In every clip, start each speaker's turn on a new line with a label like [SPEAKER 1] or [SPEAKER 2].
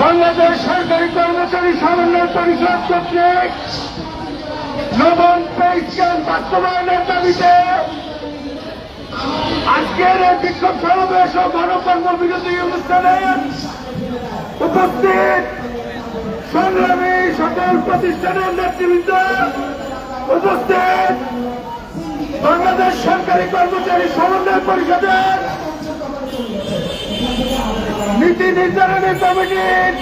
[SPEAKER 1] বাংলাদেশ সরকারি কর্মচারী সমন্বয় পরিষদ কর্তৃক নবম পে বাস্তবায়নের দাবিতে আজকের এই বিক্ষোভ সমাবেশ ও গণকর্ম বিরোধী অনুষ্ঠানে উপস্থিত সংগ্রামী সকল প্রতিষ্ঠানের নেতৃবৃন্দ, উপস্থিত বাংলাদেশ সরকারি কর্মচারী সমন্বয় পরিষদের নীতি নির্ধারণী কমিটির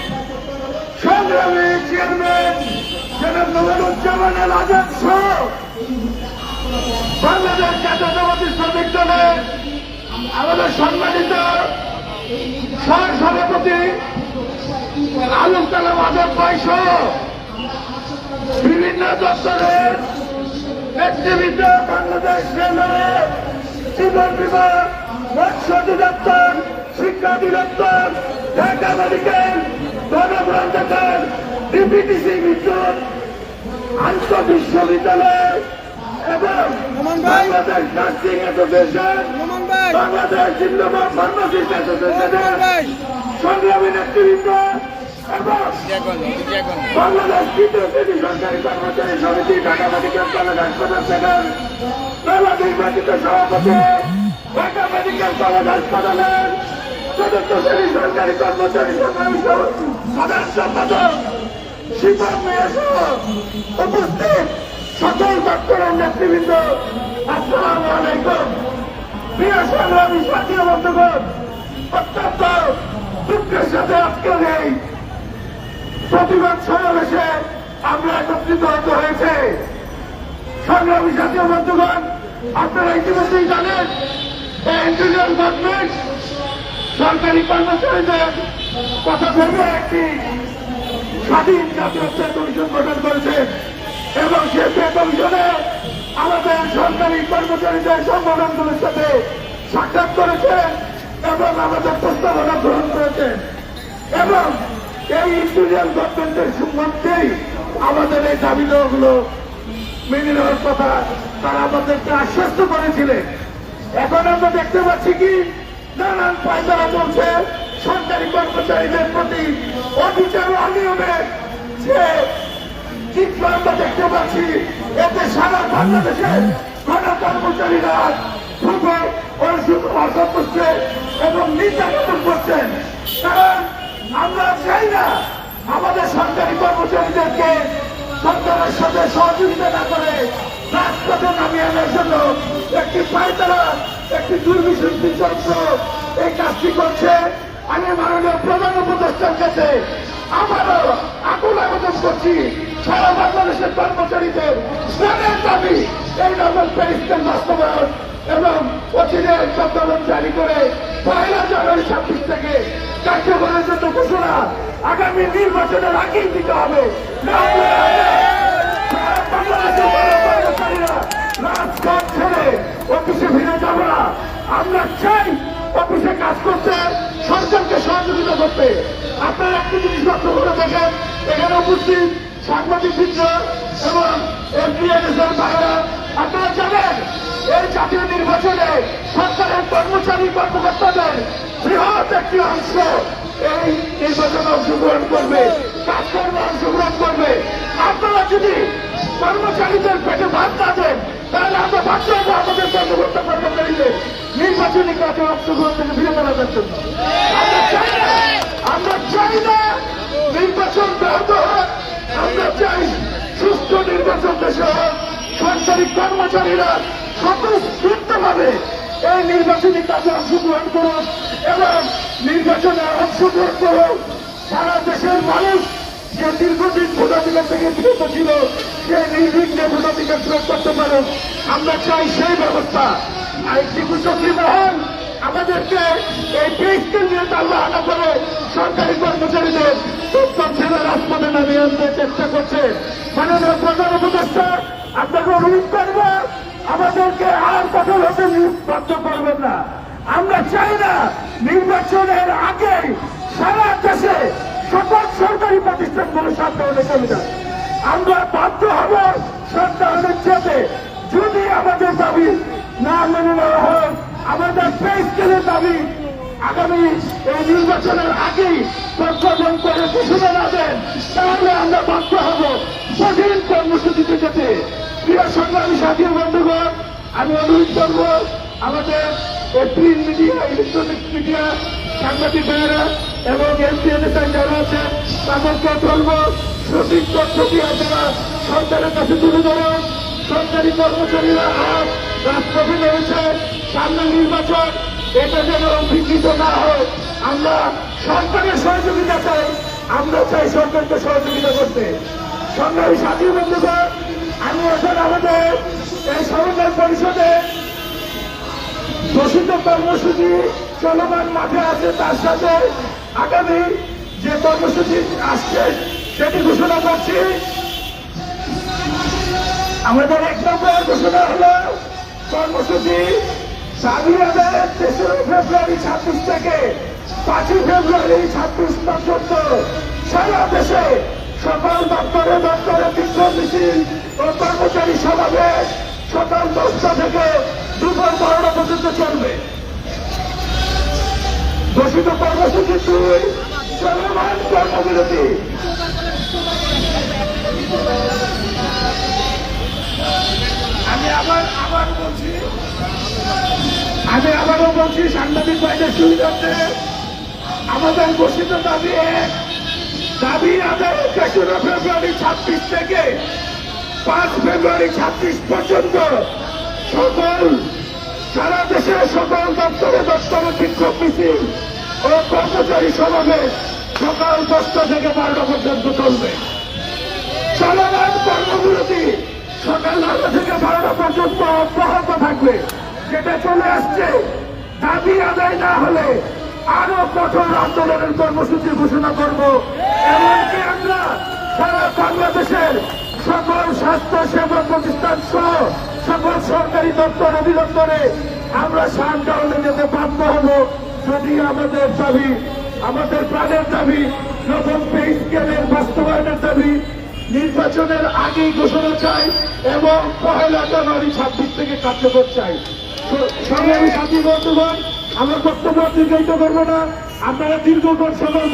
[SPEAKER 1] সংগ্রামী চেয়ারম্যান জনাব নবরুজ্জামান আল আজাদ সহ বাংলাদেশ জাতীয়তাবাদী শ্রমিক দলের আমাদের সম্মানিত সভাপতি আলম কালাম আজাদ সহ বিভিন্ন দপ্তরের নেতৃবৃন্দ বাংলাদেশ রেলওয়ে জীবন বিমা মৎস্য অধিদপ্তর শিক্ষা অধিদপ্তর ঢাকা মেডিকেল গণগ্রন্থাগার ডিপিটিসি বিদ্যুৎ আন্ত বিশ্ববিদ্যালয় এবং বাংলাদেশ নার্সিং অ্যাসোসিয়েশন বাংলাদেশ জিন্দাবাদ ফার্মাসিস্ট অ্যাসোসিয়েশনের সংগ্রামী নেতৃবৃন্দ বাংলাদেশ তৃতীয় শ্রেণি সরকারি কর্মচারী সমিতি ঢাকা মেডিকেল কলেজ হাসপাতাল সভাপতি ঢাকা মেডিকেল কলেজ হাসপাতালের চতুর্থ শ্রেণি সরকারি কর্মচারী সংগ্রামী সাধারণ সম্পাদক শিবন মেয়াসহ উপস্থিত সকল দপ্তরের নেতৃবৃন্দ, আসসালামু আলাইকুম। প্রিয় সংগ্রামী সাথী বন্ধুগণ, অত্যন্ত দুঃখের সাথে আজকের এই প্রতিবাদ সমাবেশে আমরা একত্রিত হতে হয়েছে। সংগ্রামী জাতীয় বন্ধুগণ, আপনারা ইতিমধ্যেই জানেন এই ইন্ডিয়ান গভর্নমেন্ট সরকারি কর্মচারীদের কথা ভেবে একটি স্বাধীন জাতীয় কমিশন গঠন করেছে। এবং সে পে কমিশনে আমাদের সরকারি কর্মচারীদের সংগঠনগুলোর সাথে সাক্ষাৎ করেছে এবং আমাদের প্রস্তাবনা গ্রহণ করেছে। এবং এই ইন্ডিয়ান গভর্নমেন্টের মধ্যেই আমাদের এই দাবিগুলো মেনে নেওয়ার কথা তারা আমাদেরকে আশ্বস্ত করেছিলেন এখন আমরা দেখতে পাচ্ছি কি নানান পায়তারা চলছে সরকারি কর্মচারীদের প্রতি অবিচার অনিয়মে যে চিত্র আমরা দেখতে পাচ্ছি, এতে সারা বাংলাদেশে গণ কর্মচারীরা খুবই অসুখ অসন্তুষ্ট এবং নির্যাতন করছেন। কারণ আমরা চাই না আমাদের সরকারি কর্মচারীদেরকে সরকারের সাথে সহযোগিতা না করে রাজপথে নামিয়ে আনার জন্য একটি পায়তারা এই কাজটি করছে আমি মাননীয় প্রধান উপদেষ্টার কাছে করছি সারা বাংলাদেশের কর্মচারীদের স্নানের দাবি এই নভেল প্যারিসের এবং অচিরে চট্টগ্রাম জারি করে পয়লা জানুয়ারি ছাব্বিশ থেকে কার্যকরের জন্য ঘোষণা আগামী নির্বাচনের আগেই দিতে হবে। অফিসে ফিরে যাব না। আমরা চাই অফিসে কাজ করতে সরকারকে সহযোগিতা করতে। আপনারা একটি জিনিস লক্ষ্য করে দেখেন এখানে উপস্থিত সাংবাদিক এবং আপনারা জানেন, এই জাতীয় নির্বাচনে সরকারের কর্মচারী কর্মকর্তাদের বৃহৎ একটি অংশ এই নির্বাচনে অংশগ্রহণ করবে, কাজকর্মে অংশগ্রহণ করবে। আপনারা যদি কর্মচারীদের পেটে ভাত না দেন তাহলে আমরা বাধ্য হব আমাদের কর্মকর্তা কর্মচারীদের নির্বাচনী কাজে অংশগ্রহণ থেকে ফিরে বেড়ানোর জন্য। আমরা চাই না, আমরা চাই না নির্বাচন ব্যাহত হোক, আমরা চাই সুস্থ নির্বাচন দেশে সরকারি কর্মচারীরা স্বতঃস্ফূর্তভাবে এই নির্বাচনী কাজে অংশগ্রহণ করুন এবং নির্বাচনে অংশগ্রহণ করুন সারা দেশের মানুষ যে দীর্ঘদিন ভোটাধিকার থেকে বিরত ছিল, সে নির্বিঘ্নে ভোটাধিকার প্রয়োগ করতে পারে, আমরা চাই সেই ব্যবস্থা। আর চক্রী মহল আমাদেরকে এই দেশকে নিয়ে তাল্লাহানা করে সরকারি কর্মচারীদের উত্তর ছেলে রাজপথে নামিয়ে আনতে চেষ্টা করছে। মাননীয় প্রধান উপদেষ্টা আপনাকে অনুরোধ করব, আমাদেরকে আর কঠোর হতে বাধ্য করবেন না। আমরা চাই না নির্বাচনের আগে সারা সরকারি প্রতিষ্ঠানগুলো শাটডাউনে চলে যায় আমরা বাধ্য হব শাটডাউনের চেতে যদি আমাদের দাবি না মেনে নেওয়া হয়, আমাদের পে স্কেলের দাবি আগামী এই নির্বাচনের আগেই নির্বাচন করে ঘোষণা না দেন, তাহলে আমরা বাধ্য হব কঠিন কর্মসূচিতে যেতে। প্রিয় সংগ্রামী সাথী বন্ধুগণ, আমি অনুরোধ করব আমাদের প্রিন্ট মিডিয়া ইলেকট্রনিক মিডিয়া সাংবাদিক ভাইয়েরা এবং এমপিএনএসআই যারা আছেন তাদেরকে বলব সঠিক তথ্য দিয়ে আপনারা সরকারের কাছে তুলে ধরুন সরকারি কর্মচারীরা আজ রাজপথে রয়েছে সামনে নির্বাচন, এটা যেন বিকৃত না হয়। আমরা সরকারের সহযোগিতা চাই, আমরা চাই সরকারকে সহযোগিতা করতে। সংগ্রামী সাথী বন্ধুগণ, আমি এখন আমাদের এই সমন্বয় পরিষদে ঘোষিত কর্মসূচি চলমান মাঠে আছে, তার সাথে আগামী যে কর্মসূচি আসছে, সেটি ঘোষণা করছি। আমাদের এক নম্বর ঘোষণা হলো, কর্মসূচি দাবি আদায়ের তেসরা ফেব্রুয়ারি ছাব্বিশ থেকে পাঁচই ফেব্রুয়ারি ছাব্বিশ পর্যন্ত সারা দেশে সকাল দপ্তরে দপ্তরে বিক্ষোভ মিছিল ও কর্মচারী সমাবেশ সকাল দশটা থেকে দুপুর বারোটা পর্যন্ত চলবে। ঘোষিত কর্মসূচি দুই চলমান কর্মবিরতি। আমি আবার আবার বলছি, আমি আবারও বলছি, সাংবাদিক ভাইদের সুবিধার্থে আমাদের ঘোষিত দাবি দাবি আদায় তেসরা ফেব্রুয়ারি ছাব্বিশ থেকে পাঁচ ফেব্রুয়ারি ছাব্বিশ পর্যন্ত সকল সারা দেশে সকল দপ্তরে দপ্তরে বিক্ষোভ মিছিল ও কর্মচারী সমাবেশ সকাল দশটা থেকে বারোটা পর্যন্ত চলবে। চলমান কর্মবিরতি, সকাল নটা থেকে বারোটা পর্যন্ত অব্যাহত থাকবে। যেটা চলে আসছে, দাবি আদায় না হলে আরও কঠোর আন্দোলনের কর্মসূচি ঘোষণা করব। এমনকি আমরা সারা বাংলাদেশের সকল স্বাস্থ্য সেবা প্রতিষ্ঠান সহ সরকারি দপ্তর অধিদপ্তরে আমরা শাটডাউনে যেতে বাধ্য হব। যদি আমাদের দাবি, আমাদের প্রাণের দাবি, নতুন পে স্কেলের বাস্তবায়নের দাবি, নির্বাচনের আগেই ঘোষণা চাই এবং পহেলা জানুয়ারি ছাব্বিশ থেকে কার্যকর চাই। সংগ্রামী সাথী বন্ধুগণ, আমার বক্তব্য দীর্ঘায়িত করব না। আপনারা দীর্ঘক্ষণ সকল